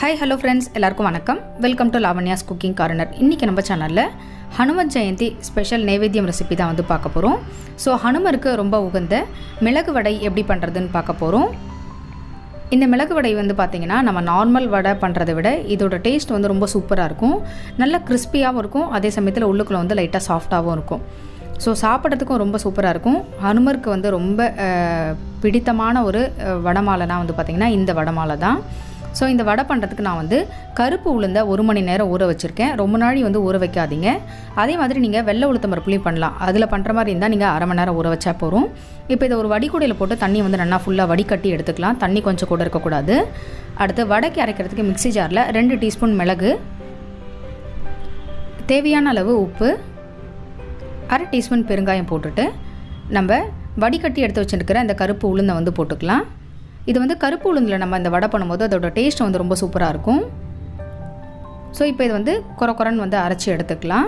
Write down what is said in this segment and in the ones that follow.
Hi hello friends எல்லாருக்கும் வணக்கம். Welcome to Lavanya's cooking corner இன்றைக்கி நம்ம சேனலில் ஹனுமன் ஜெயந்தி ஸ்பெஷல் நைவேத்தியம் ரெசிபி தான் வந்து பார்க்க போகிறோம் ஸோ ஹனுமருக்கு ரொம்ப உகந்த மிளகு வடை எப்படி பண்ணுறதுன்னு பார்க்க போகிறோம் இந்த மிளகு வடை வந்து பார்த்திங்கன்னா நம்ம நார்மல் வடை பண்ணுறதை விட இதோட டேஸ்ட் வந்து ரொம்ப சூப்பராக இருக்கும். நல்ல கிறிஸ்பியாகவும் இருக்கும். அதே சமயத்தில் உள்ளுக்குள்ளே வந்து லைட்டாக சாஃப்டாகவும் இருக்கும். ஸோ சாப்பிட்றதுக்கும் ரொம்ப சூப்பராக இருக்கும். ஹனுமருக்கு வந்து ரொம்ப பிடித்தமான ஒரு வடமாலைனா வந்து பார்த்திங்கன்னா இந்த வடமாலை தான். ஸோ இந்த வடை பண்ணுறதுக்கு நான் வந்து கருப்பு உளுந்த ஒரு மணி நேரம் ஊற வச்சுருக்கேன். ரொம்ப நாளி வந்து ஊற வைக்காதீங்க. அதே மாதிரி நீங்கள் வெள்ளை உளுத்தம் பருப்புலையும் பண்ணலாம். அதில் பண்ணுற மாதிரி இருந்தால் நீங்கள் அரை மணி நேரம் ஊற வச்சா போகிறோம் இப்போ இதை ஒரு வடிகூடையில் போட்டு தண்ணி வந்து நல்லா ஃபுல்லாக வடிகட்டி எடுத்துக்கலாம். தண்ணி கொஞ்சம் கூட இருக்கக்கூடாது. அடுத்து வடைக்கு அரைக்கிறதுக்கு மிக்ஸி ஜாரில் ரெண்டு டீஸ்பூன் மிளகு தேவையான அளவு உப்பு அரை டீஸ்பூன் பெருங்காயம் போட்டுட்டு நம்ம வடிகட்டி எடுத்து வச்சுருக்கிற இந்த கருப்பு உளுந்தை வந்து போட்டுக்கலாம். இது வந்து கருப்பு உளுந்தில் நம்ம இந்த வடை பண்ணும்போது அதோட டேஸ்ட் வந்து ரொம்ப சூப்பராக இருக்கும். ஸோ இப்போ இது வந்து குறை குறைன்னு வந்து அரைச்சி எடுத்துக்கலாம்.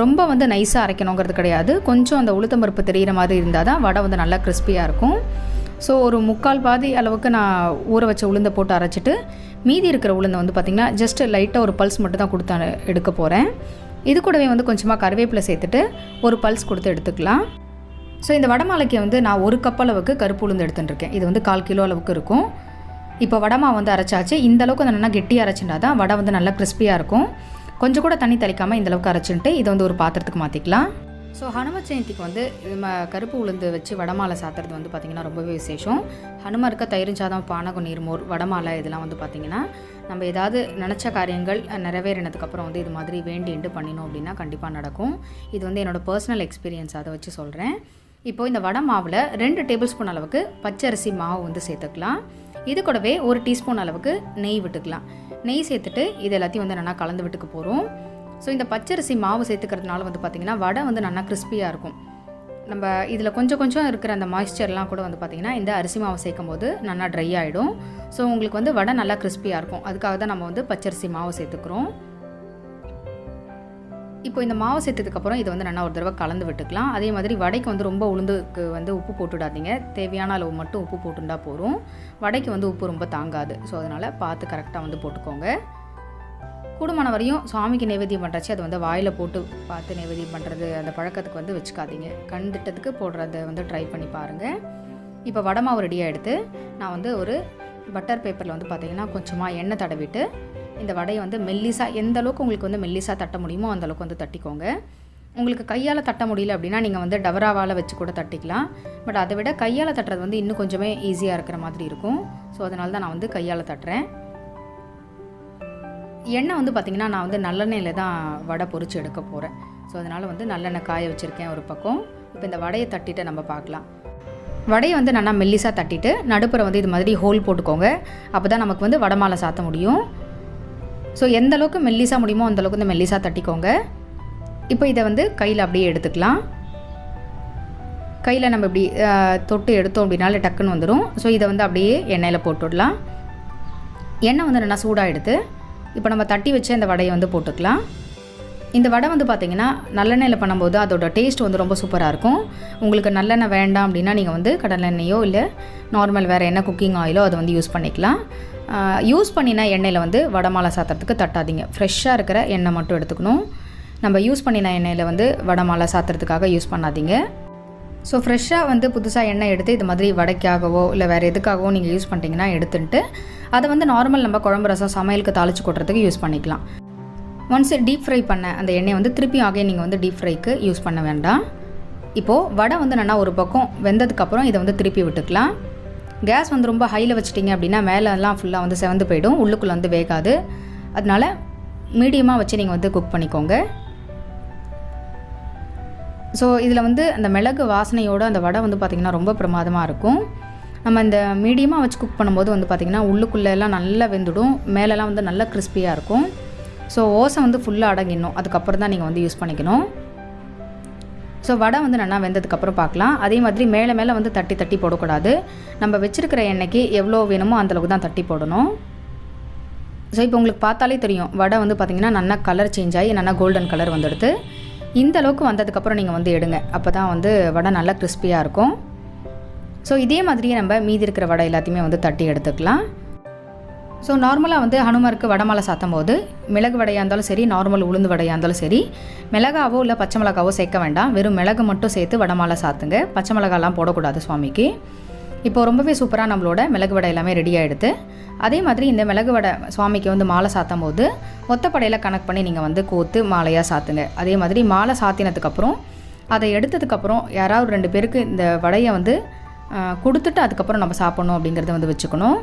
ரொம்ப வந்து நைஸாக அரைக்கணுங்கிறது கிடையாது. கொஞ்சம் அந்த உளுத்தம்பருப்பு தெரிகிற மாதிரி இருந்தால் தான் வடை வந்து நல்லா கிறிஸ்பியாக இருக்கும். ஸோ ஒரு முக்கால் பாதி அளவுக்கு நான் ஊற வச்ச உளுந்தை போட்டு அரைச்சிட்டு மீதி இருக்கிற உளுந்தை வந்து பார்த்திங்கன்னா ஜஸ்ட் லைட்டாக ஒரு பல்ஸ் மட்டும் தான் கொடுத்து எடுக்க போகிறேன் இது கூடவே வந்து கொஞ்சமாக கருவேப்பிலை சேர்த்துட்டு ஒரு பல்ஸ் கொடுத்து எடுத்துக்கலாம். ஸோ இந்த வடமாலைக்கு வந்து நான் ஒரு கப் அளவுக்கு கருப்பு உளுந்து எடுத்துட்டுருக்கேன். இது வந்து கால் கிலோ அளவுக்கு இருக்கும். இப்போ வடமா வந்து அரைச்சாச்சு. இந்த அளவுக்கு வந்து நல்லா கெட்டியாக அரைச்சிட்டா தான் வடை வந்து நல்லா கிறிஸ்பியாக இருக்கும். கொஞ்சம் கூட தண்ணி தெளிக்காமல் இந்த அளவுக்கு அரைச்சிட்டு இதை வந்து ஒரு பாத்திரத்துக்கு மாற்றிக்கலாம் ஸோ ஹனும ஜெயந்திக்கு வந்து நம்ம கருப்பு உளுந்து வச்சு வடமாலை சாத்துறது வந்து பார்த்திங்கன்னா ரொம்பவே விசேஷம். ஹனுமருக்கு தயிரும் சாதம் பானகம் நீர்மோர் வடமாலை இதெல்லாம் வந்து பார்த்திங்கன்னா நம்ம ஏதாவது நினச்ச காரியங்கள் நிறைவேறினதுக்கப்புறம் வந்து இது மாதிரி வேண்டிட்டு பண்ணினோம் அப்படின்னா கண்டிப்பாக நடக்கும். இது வந்து என்னோடய பர்சனல் எக்ஸ்பீரியன்ஸ் அதை வச்சு சொல்கிறேன் இப்போது இந்த வடை மாவில் ரெண்டு டேபிள் ஸ்பூன் அளவுக்கு பச்சரிசி மாவு வந்து சேர்த்துக்கலாம். இது கூடவே ஒரு டீஸ்பூன் அளவுக்கு நெய் விட்டுக்கலாம். நெய் சேர்த்துட்டு இது எல்லாத்தையும் வந்து நல்லா கலந்து விட்டுக்க போகிறோம் ஸோ இந்த பச்சரிசி மாவு சேர்த்துக்கிறதுனால வந்து பார்த்திங்கன்னா வடை வந்து நல்லா கிறிஸ்பியாக இருக்கும். நம்ம இதில் கொஞ்சம் கொஞ்சம் இருக்கிற அந்த மாய்ஸ்சர்லாம் கூட வந்து பார்த்திங்கன்னா இந்த அரிசி மாவு சேர்க்கும் போது நல்லா ட்ரை ஆகிடும் ஸோ உங்களுக்கு வந்து வடை நல்லா கிறிஸ்பியாக இருக்கும். அதுக்காக தான் நம்ம வந்து பச்சரிசி மாவு சேர்த்துக்கிறோம். இப்போ இந்த மாவு சேர்த்ததுக்கப்புறம் இதை வந்து நல்லா ஒரு தடவை கலந்து விட்டுக்கலாம். அதே மாதிரி வடைக்கு வந்து ரொம்ப உளுந்துக்கு வந்து உப்பு போட்டுடாதீங்க. தேவையான அளவு மட்டும் உப்பு போட்டுண்டா போதும். வடைக்கு வந்து உப்பு ரொம்ப தாங்காது. ஸோ அதனால் பார்த்து கரெக்டாக வந்து போட்டுக்கோங்க. கூடுமான வரையும் சாமிக்கு நைவேத்தியம் பண்ணுறச்சு அது வந்து வாயில் போட்டு பார்த்து நைவேத்தியம் பண்ணுறது அந்த பழக்கத்துக்கு வந்து வச்சுக்காதீங்க. கண் திட்டத்துக்கு போடுறத வந்து ட்ரை பண்ணி பாருங்கள் இப்போ வடை மாவு ரெடியாக எடுத்து நான் வந்து ஒரு பட்டர் பேப்பரில் வந்து பார்த்தீங்கன்னா கொஞ்சமாக எண்ணெய் தடவிட்டு இந்த வடையை வந்து மெல்லிசாக எந்த அளவுக்கு உங்களுக்கு வந்து மெல்லிசாக தட்ட முடியுமோ அந்தளவுக்கு வந்து தட்டிக்கோங்க. உங்களுக்கு கையால் தட்ட முடியல அப்படின்னா நீங்கள் வந்து டவராவால் வச்சு கூட தட்டிக்கலாம். பட் அதை விட கையால் தட்டுறது வந்து இன்னும் கொஞ்சமே ஈஸியாக இருக்கிற மாதிரி இருக்கும். ஸோ அதனால தான் நான் வந்து கையால் தட்டுறேன். எண்ணெய் வந்து பார்த்திங்கன்னா நான் வந்து நல்லெண்ணெயில் தான் வடை பொறிச்சு எடுக்க போகிறேன் ஸோ அதனால் வந்து நல்லெண்ணெய் காய வச்சுருக்கேன் ஒரு பக்கம். இப்போ இந்த வடையை தட்டிட்டு நம்ம பார்க்கலாம். வடையை வந்து நல்லா மெல்லிசாக தட்டிட்டு நடுப்புற வந்து இது மாதிரி ஹோல் போட்டுக்கோங்க. அப்போ தான் நமக்கு வந்து வடை மாலை சாத்த முடியும். ஸோ எந்த அளவுக்கு மெல்லிசாக முடியுமோ அந்தளவுக்கு இந்த மெல்லிசாக தட்டிக்கோங்க. இப்போ இதை வந்து கையில் அப்படியே எடுத்துக்கலாம். கையில் நம்ம இப்படி தொட்டு எடுத்தோம் அப்படின்னாலே டக்குன்னு வந்துடும் ஸோ இதை வந்து அப்படியே எண்ணெயில் போட்டுடலாம். எண்ணெய் வந்து நல்லா சூடாக எடுத்து இப்போ நம்ம தட்டி வச்சு அந்த வடையை வந்து போட்டுக்கலாம். இந்த வடை வந்து பார்த்திங்கன்னா நல்லெண்ணெயில் பண்ணும்போது அதோட டேஸ்ட் வந்து ரொம்ப சூப்பராக இருக்கும். உங்களுக்கு நல்லெண்ணெய் வேண்டாம் அப்படின்னா நீங்கள் வந்து கடலெண்ணெயோ இல்லை நார்மல் வேறு என்ன குக்கிங் ஆயிலோ அதை வந்து யூஸ் பண்ணிக்கலாம். யூஸ் பண்ணின எண்ணெயில் வந்து வடை மாலை சாத்துறதுக்கு தட்டாதீங்க. ஃப்ரெஷ்ஷாக இருக்கிற எண்ணெய் மட்டும் எடுத்துக்கணும். நம்ம யூஸ் பண்ணின எண்ணெயில் வந்து வடை மாலை சாத்துறதுக்காக யூஸ் பண்ணாதீங்க. ஸோ ஃப்ரெஷ்ஷாக வந்து புதுசாக எண்ணெய் எடுத்து இது மாதிரி வடைக்காகவோ இல்லை வேறு எதுக்காகவோ நீங்கள் யூஸ் பண்ணிட்டீங்கன்னா எடுத்துட்டு அதை வந்து நார்மல் நம்ம குழம்பு ரசம் சமையலுக்கு தாளிச்சு கொட்டுறதுக்கு யூஸ் பண்ணிக்கலாம். ஒன்ஸ் டீப் ஃப்ரை பண்ண அந்த எண்ணெயை வந்து திருப்பி ஆகே நீங்கள் வந்து டீப் ஃப்ரைக்கு யூஸ் பண்ண வேண்டாம். இப்போது வடை வந்து நல்லா ஒரு பக்கம் வெந்ததுக்கப்புறம் இதை வந்து திருப்பி விட்டுக்கலாம். கேஸ் வந்து ரொம்ப ஹையில் வச்சிட்டிங்க அப்படின்னா மேலெல்லாம் ஃபுல்லாக வந்து செவந்து போயிடும். உள்ளுக்குள்ளே வந்து வேகாது. அதனால மீடியமாக வச்சு நீங்கள் வந்து குக் பண்ணிக்கோங்க. ஸோ இதில் வந்து அந்த மிளகு வாசனையோட அந்த வடை வந்து பார்த்திங்கன்னா ரொம்ப பிரமாதமாக இருக்கும். நம்ம இந்த மீடியமாக வச்சு குக் பண்ணும்போது வந்து பார்த்திங்கன்னா உள்ளுக்குள்ளே எல்லாம் நல்லா வெந்துடும். மேலெல்லாம் வந்து நல்லா கிறிஸ்பியாக இருக்கும். ஸோ ஓசை வந்து ஃபுல்லாக அடங்கிடணும். அதுக்கப்புறம் தான் நீங்கள் வந்து யூஸ் பண்ணிக்கணும். ஸோ வடை வந்து நல்லா வெந்ததுக்கப்புறம் பார்க்கலாம். அதே மாதிரி மேலே மேலே வந்து தட்டி தட்டி போடக்கூடாது. நம்ம வச்சுருக்கிற எண்ணெய்க்கு எவ்வளோ வேணுமோ அந்தளவுக்கு தான் தட்டி போடணும். ஸோ இப்போ உங்களுக்கு பார்த்தாலே தெரியும். வடை வந்து பார்த்திங்கன்னா நல்லா கலர் சேஞ்ச் ஆகி நல்லா கோல்டன் கலர் வந்துடுது. இந்த அளவுக்கு வந்ததுக்கப்புறம் நீங்கள் வந்து எடுங்க. அப்போ தான் வந்து வடை நல்லா கிறிஸ்பியாக இருக்கும். ஸோ இதே மாதிரியே நம்ம மீதி இருக்கிற வடை எல்லாத்தையுமே வந்து தட்டி எடுத்துக்கலாம். ஸோ நார்மலாக வந்து ஹனுமருக்கு வடமாலை சாத்தும் போது மிளகு வடையாக இருந்தாலும் சரி நார்மல் உளுந்து வடையாக இருந்தாலும் சரி மிளகாவோ இல்லை பச்சை மிளகாவோ சேர்க்க வேண்டாம். வெறும் மிளகு மட்டும் சேர்த்து வடமாலை சாத்துங்க. பச்சை மிளகாலாம் போடக்கூடாது சுவாமிக்கு. இப்போ ரொம்பவே சூப்பராக நம்மளோட மிளகு வடை எல்லாமே ரெடி ஆகிடுது அதே மாதிரி இந்த மிளகு வடை சுவாமிக்கு வந்து மாலை சாத்தும் போது ஒத்தப்படையில் கனெக்ட் பண்ணி நீங்கள் வந்து கோத்து மாலையாக சாத்துங்க. அதே மாதிரி மாலை சாத்தினதுக்கப்புறம் அதை எடுத்ததுக்கப்புறம் யாராவது ரெண்டு பேருக்கு இந்த வடையை வந்து கொடுத்துட்டு அதுக்கப்புறம் நம்ம சாப்பிட்ணும் அப்படிங்கிறத வந்து வச்சுக்கணும்.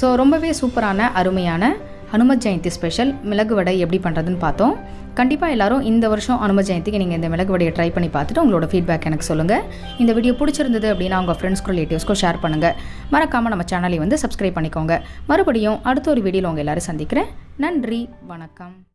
ஸோ ரொம்பவே சூப்பரான அருமையான ஹனுமத் ஜெயந்தி ஸ்பெஷல் மிளகு வடை எப்படி பண்ணுறதுன்னு பார்த்தோம். கண்டிப்பாக எல்லாரும் இந்த வருஷம் ஹனுமத் ஜெயந்திக்கு நீங்கள் இந்த மிளகு வடையை ட்ரை பண்ணி பார்த்துட்டு உங்களோட ஃபீட்பேக் எனக்கு சொல்லுங்கள் இந்த வீடியோ பிடிச்சிருந்தது அப்படின்னா உங்கள் ஃப்ரெண்ட்ஸ்க்கும் ரிலேட்டிவ்ஸ்க்கும் ஷேர் பண்ணுங்கள் மறக்காமல் நம்ம சேனலை வந்து சப்ஸ்கிரைப் பண்ணிக்கோங்க. மறுபடியும் அடுத்த ஒரு வீடியோவில் உங்கள் எல்லோரும் சந்திக்கிறேன். நன்றி வணக்கம்.